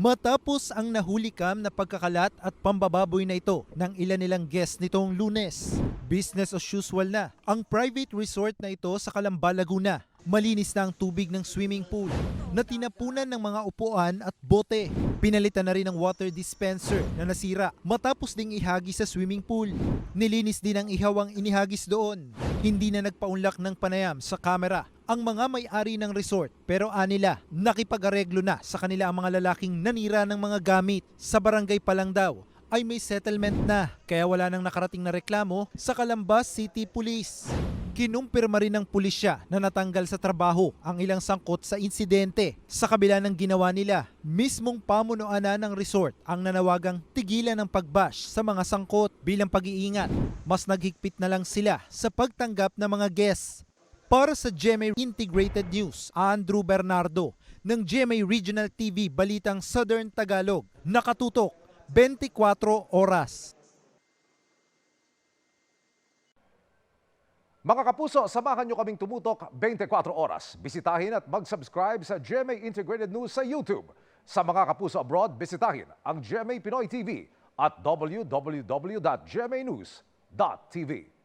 Matapos ang nahulikam na pagkakalat at pambababoy na ito ng ilan nilang guests nitong lunes, business as usual na ang private resort na ito sa Calamba, Laguna. Malinis na ang tubig ng swimming pool na tinapunan ng mga upuan at bote. Pinalitan na rin ang water dispenser na nasira matapos ding ihagis sa swimming pool. Nilinis din ang ihaw ang inihagis doon. Hindi na nagpaunlak ng panayam sa kamera ang mga may-ari ng resort pero anila nakipag-areglo na sa kanila ang mga lalaking nanira ng mga gamit. Sa barangay pa lang daw ay may settlement na kaya wala nang nakarating na reklamo sa Calamba City Police. Kinumpirma rin ng pulisya na natanggal sa trabaho ang ilang sangkot sa insidente. Sa kabila ng ginawa nila, mismong pamunuan na ng resort ang nanawagang tigilan ng pagbash sa mga sangkot bilang pag-iingat. Mas naghigpit na lang sila sa pagtanggap ng mga guests. Para sa GMA Integrated News, Andrew Bernardo ng GMA Regional TV Balitang Southern Tagalog, nakatutok 24 oras. Mga kapuso, samahan nyo kaming tumutok 24 oras. Bisitahin at mag-subscribe sa GMA Integrated News sa YouTube. Sa mga kapuso abroad, bisitahin ang GMA Pinoy TV at www.gmanews.tv.